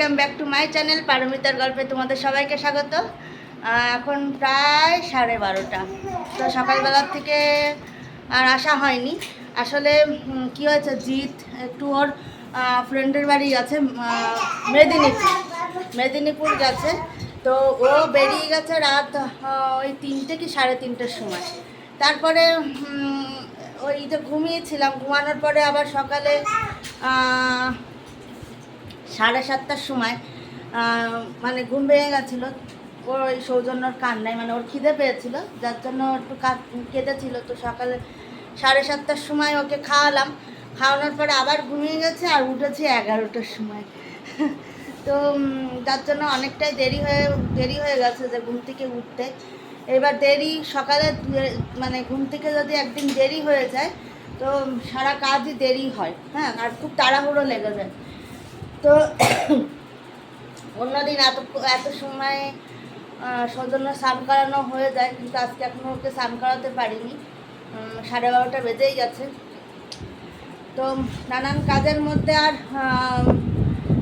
Welcome back to my channel পারমিতার গল্পে তোমাদের সবাইকে স্বাগত। এখন প্রায় সাড়ে বারোটা। তো সকালবেলার থেকে আর আসা হয়নি। আসলে কি হয়েছে, জিৎ একটু ওর ফ্রেন্ডের বাড়ি গেছে মেদিনীপুর। মেদিনীপুর গেছে। তো ও বেরিয়ে গেছে রাত ওই তিনটে কি সাড়ে তিনটের সময়। তারপরে ওই যে ঘুমিয়েছিলাম। ঘুমানোর পরে আবার সকালে সাড়ে সাতটার সময় মানে ঘুম ভেঙে গেছিল। ওর ওই সৌজন্যর কান্নায় মানে ওর খিদে পেয়েছিল, যার জন্য একটু কেঁদেছিল তো সকালে সাড়ে সাতটার সময় ওকে খাওয়ালাম। খাওয়ানোর পরে আবার ঘুমিয়ে গেছে আর উঠেছে এগারোটার সময়। তো যার জন্য অনেকটাই দেরি হয়ে দেরি হয়ে গেছে যে ঘুম থেকে উঠতে। এবার দেরি, সকালে মানে ঘুম থেকে যদি একদিন দেরি হয়ে যায়, তো সারা কাজই দেরি হয় হ্যাঁ? আর খুব তাড়াহুড়ো লেগে যায়। তো অন্যদিন এত এত সময় সৌজন্য স্নান করানো হয়ে যায়, কিন্তু আজকে এখনও ওকে স্নান করাতে পারিনি। সাড়ে বারোটা বেজেই গেছে। তো নানান কাজের মধ্যে আর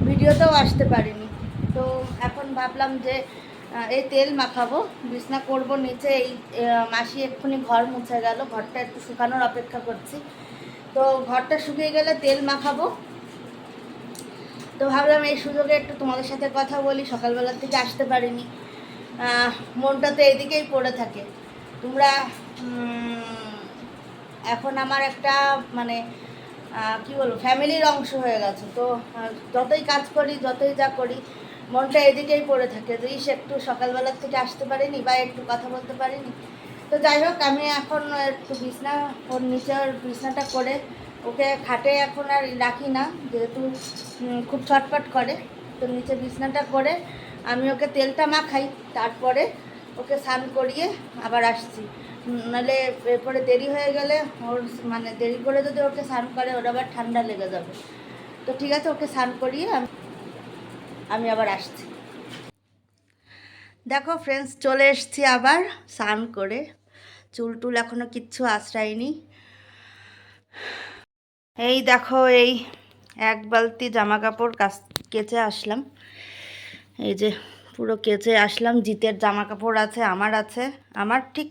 ভিডিওতেও আসতে পারিনি। তো এখন ভাবলাম যে এই তেল মাখাবো, বিছনা করব নিচে, এই মাসি এক্ষুনি ঘর মুছে গেল, ঘরটা একটু শুকানোর অপেক্ষা করছি। তো ঘরটা শুকিয়ে গেলে তেল মাখাবো। তো ভাবলাম এই সুযোগে একটু তোমাদের সাথে কথা বলি, সকালবেলার থেকে আসতে পারিনি। মনটা তো এদিকেই পড়ে থাকে। তোমরা এখন আমার একটা মানে কি বলব, ফ্যামিলির অংশ হয়ে গেছে। তো যতই কাজ করি, যতই যা করি, মনটা এদিকেই পড়ে থাকে যে, ইস, একটু সকালবেলার থেকে আসতে পারিনি বা একটু কথা বলতে পারিনি। তো যাই হোক, আমি এখন একটু বিছনা ওর নিচে ওর বিছনাটা করে ওকে খাটে এখন আর রাখি না, যেহেতু খুব ছটফট করে। তো নিচে বিছনাটা করে আমি ওকে তেলটা মাখাই, তারপরে ওকে স্নান করিয়ে আবার আসছি। নাহলে এরপরে দেরি হয়ে গেলে ওর মানে দেরি করে যদি ওকে স্নান করে, ওর আবার ঠান্ডা লেগে যাবে। তো ঠিক আছে, ওকে স্নান করিয়ে আমি আমি আবার আসছি। দেখো ফ্রেন্ডস চলে এসছি আবার স্নান করে। চুল টুল এখনও কিচ্ছু আশ্রায়নি। এই দেখো, এই এক বালতি জামা কাপড় কাচ আসলাম। এই যে পুরো কেচে আসলাম। জিতের জামা কাপড় আছে, আমার আছে। আমার ঠিক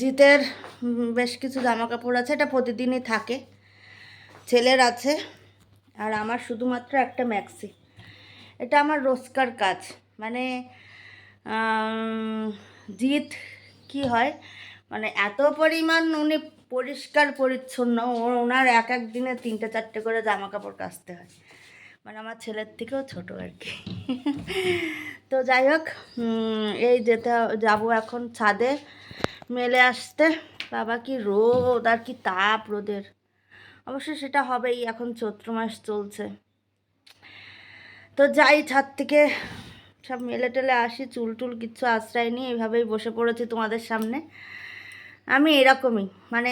জিতের বেশ কিছু জামা কাপড় আছে, এটা প্রতিদিনই থাকে। ছেলের আছে, আর আমার শুধুমাত্র একটা ম্যাক্সি। এটা আমার রোজকার কাজ। মানে জিত কি হয় মানে এত পরিমাণ উনি পরিষ্কার পরিচ্ছন্ন। ওনার এক এক দিনে তিনটে চারটে করে জামা কাপড় কাচতে হয়। মানে আমার ছেলের থেকেও ছোট আর কি। তো যাই হোক এই যেতে যাব এখন ছাদে। মেলে আসতে। বাবা কি রোদ আর কি তাপ রোদের। অবশ্য সেটা হবেই, এখন চৈত্র মাস চলছে। তো যাই ছাদ থেকে, সব মেলে টেলে আসি, চুল টুল কিচ্ছু আশ্রয় নিয়ে এইভাবেই বসে পড়েছি তোমাদের সামনে। আমি এরকমই মানে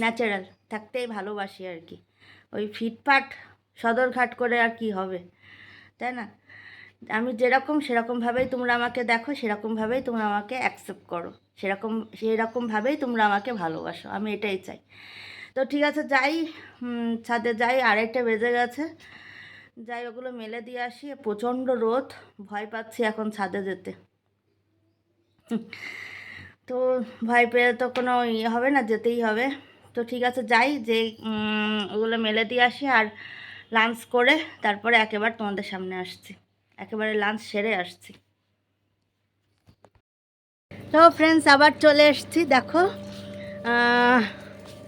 ন্যাচারাল থাকতেই ভালোবাসি আর কি। ওই ফিটফাট, সদরঘাট করে আর কি হবে, তাই না? আমি যেরকম সেরকমভাবেই তোমরা আমাকে দেখো, সেরকমভাবেই তোমরা আমাকে অ্যাকসেপ্ট করো, সেরকম, সেরকমভাবেই তোমরা আমাকে ভালোবাসো, আমি এটাই চাই। তো ঠিক আছে, যাই ছাদে যাই, আড়াইটা বেজে গেছে। যাই, ওগুলো মেলে দিয়ে আসি, প্রচণ্ড রোদ, ভয় পাচ্ছি এখন ছাদে যেতে। তো ভয় পেয়ে তো কোনো ইয়ে হবে না, যেতেই হবে। তো ঠিক আছে, যাই যে ওগুলো মেলে দিয়ে আসি আর লাঞ্চ করে তারপরে একেবারে তোমাদের সামনে আসছি। একেবারে লাঞ্চ সেরে আসছি। তো ফ্রেন্ডস আবার চলে এসেছি, দেখো।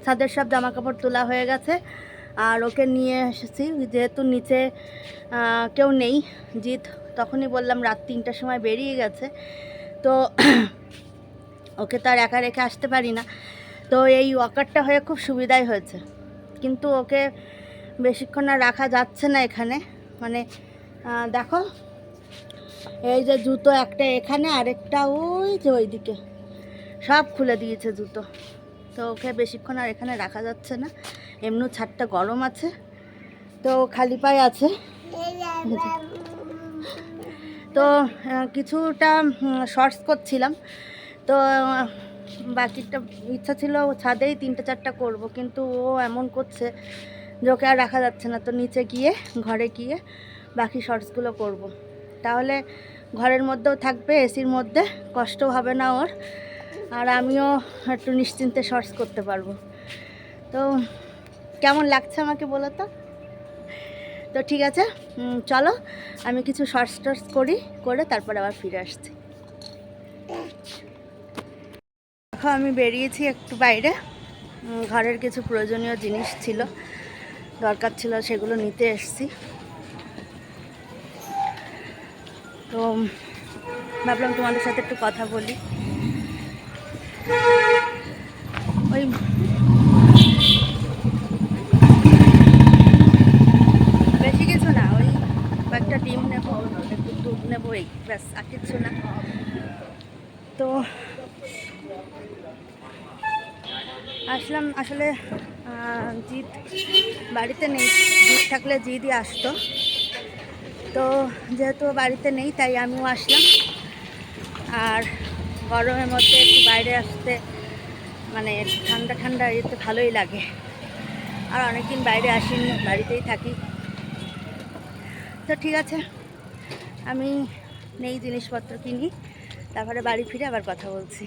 ছাদের সব জামা কাপড় তোলা হয়ে গেছে। আর ওকে নিয়ে এসেছি, যেহেতু নিচে কেউ নেই, জিৎ। তখনই বললাম রাত তিনটার সময় বেরিয়ে গেছে। তো ওকে তো আর একা রেখে আসতে পারি না। তো এই ওয়াকারটা হয়ে খুব সুবিধাই হয়েছে। কিন্তু ওকে বেশিক্ষণ আর রাখা যাচ্ছে না এখানে। মানে দেখো, এই যে জুতো একটা এখানে, আরেকটা ওই যে ওইদিকে। সব খুলে দিয়েছে জুতো। তো ওকে বেশিক্ষণ আর এখানে রাখা যাচ্ছে না। এমনি ছাদটা গরম আছে। তো খালি পায়ে আছে। তো কিছুটা শর্টস করছিলাম। তো, বাকিটা ইচ্ছা ছিল ছাদেই তিনটে চারটা করব, কিন্তু ও এমন করছে যে ওকে আর রাখা যাচ্ছে না। তো নিচে গিয়ে, ঘরে গিয়ে বাকি শর্টসগুলো করব। তাহলে ঘরের মধ্যেও থাকবে, এসির মধ্যে কষ্ট হবে না ওর। আর আমিও একটু নিশ্চিন্তে শর্টস করতে পারব। তো, কেমন লাগছে আমাকে বলো তো? তো ঠিক আছে চলো, আমি কিছু শর্টস টর্টস করি, করে তারপরে আবার ফিরে আসছি। এখন আমি বেরিয়েছি একটু বাইরে। ঘরের কিছু প্রয়োজনীয় জিনিস ছিল, দরকার ছিল, সেগুলো নিতে এসছি। তো ভাবলাম তোমাদের সাথে একটু কথা বলি। ওই বেশি কিছু না ওই কয়েকটা ডিম নেব একটু দুধ নেব এই ব্যাস আর কিছু না তো আসলাম আসলে আহ, জিৎ বাড়িতে জিৎ থাকলে জিৎই আসতো। তো যেহেতু বাড়িতে নেই, তাই আমিও আসলাম। আর গরমের মধ্যে একটু বাইরে আসতে মানে ঠান্ডা ঠান্ডা এতে ভালোই লাগে। আর অনেকদিন বাইরে আসিনি, বাড়িতেই থাকি। তো ঠিক আছে, আমি নেই জিনিসপত্র কিনি, তারপরে বাড়ি ফিরে আবার কথা বলছি।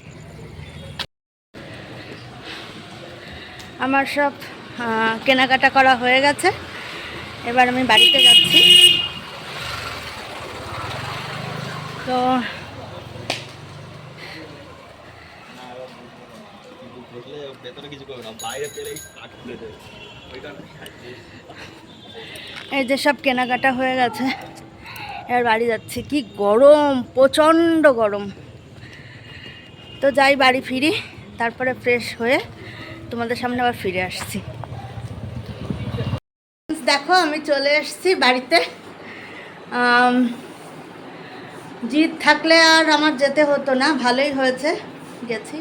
আমার সব কেনাকাটা করা হয়ে গেছে। এবার আমি বাড়িতে যাচ্ছি। তো এই যে সব কেনাকাটা হয়ে গেছে, এবার বাড়ি যাচ্ছি। কি গরম, প্রচণ্ড গরম। তো যাই বাড়ি ফিরি, তারপরে ফ্রেশ হয়ে তোমাদের সামনে আবার ফিরে আসছি। দেখো, আমি চলে এসেছি বাড়িতে। জিৎ থাকলে আর আমার যেতে হতো না, ভালোই হয়েছে, গেছি।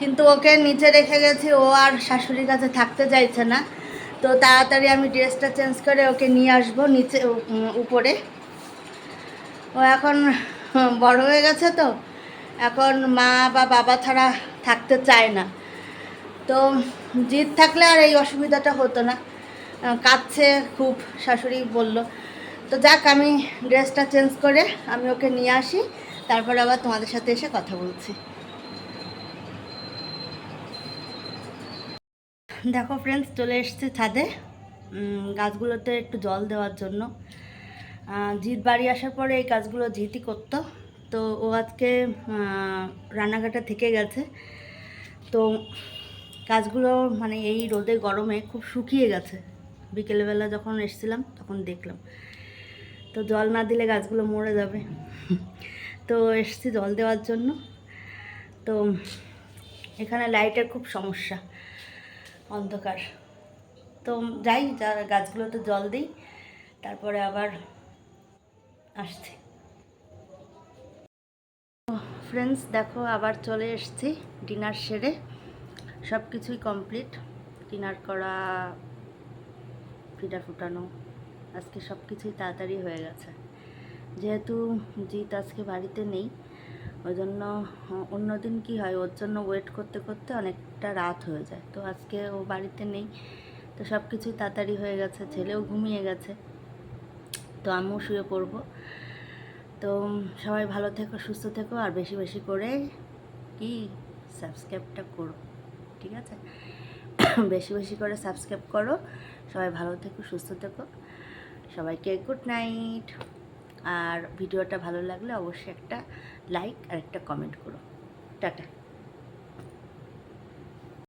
কিন্তু ওকে নিচে রেখে গেছি, ও আর শাশুড়ির কাছে থাকতে চাইছে না। তো তাড়াতাড়ি আমি ড্রেসটা চেঞ্জ করে ওকে নিয়ে আসব নিচে উপরে। ও এখন বড় হয়ে গেছে তো। এখন মা বা বাবা ছাড়া থাকতে চায় না। তো জিদ থাকলে আর এই অসুবিধাটা হতো না। কাঁদছে, খুব শাশুড়ি বলল, তো যাক, আমি ড্রেসটা চেঞ্জ করে আমি ওকে নিয়ে আসি, তারপরে আবার তোমাদের সাথে এসে কথা বলছি। দেখো ফ্রেন্ডস চলে এসছে ছাদে। গাছগুলোতে একটু জল দেওয়ার জন্য। জিৎ বাড়ি আসার পরে এই কাজগুলো জিতই করতো। তো ও আজকে রান্নাঘাটে থেকে গেছে। তো গাছগুলো মানে এই রোদে গরমে খুব শুকিয়ে গেছে। বিকেলবেলা যখন এসেছিলাম, তখন দেখলাম। তো জল না দিলে গাছগুলো মরে যাবে। তো এসেছি জল দেওয়ার জন্য। তো এখানে লাইটের খুব সমস্যা, অন্ধকার। তো যাই, যা গাছগুলোতে জল দিই, তারপরে আবার আসছি। ফ্রেন্ডস দেখো, আবার চলে এসছি ডিনার সেরে। সব কিছুই কমপ্লিট ডিনার করা ফিটা ফুটানো। আজকে সব কিছুই তাড়াতাড়ি হয়ে গেছে। যেহেতু জিৎ আজকে বাড়িতে নেই ওই জন্য অন্য দিন কী হয়, ওর জন্য ওয়েট করতে করতে অনেকটা রাত হয়ে যায়। তো আজকে ও বাড়িতে নেই, তো সব কিছুই তাড়াতাড়ি হয়ে গেছে, ছেলেও ঘুমিয়ে গেছে। তো আমিও শুয়ে পড়ব। তো সবাই ভালো থেকো, সুস্থ থেকো, আর বেশি বেশি করে কি সাবস্ক্রাইবটা করো, ঠিক আছে? বেশি বেশি করে সাবস্ক্রাইব করো। সবাই ভালো থেকো, সুস্থ থেকো। সবাইকে গুড নাইট আর ভিডিওটা ভালো লাগলে অবশ্যই একটা লাইক আর একটা কমেন্ট করো। টাটা।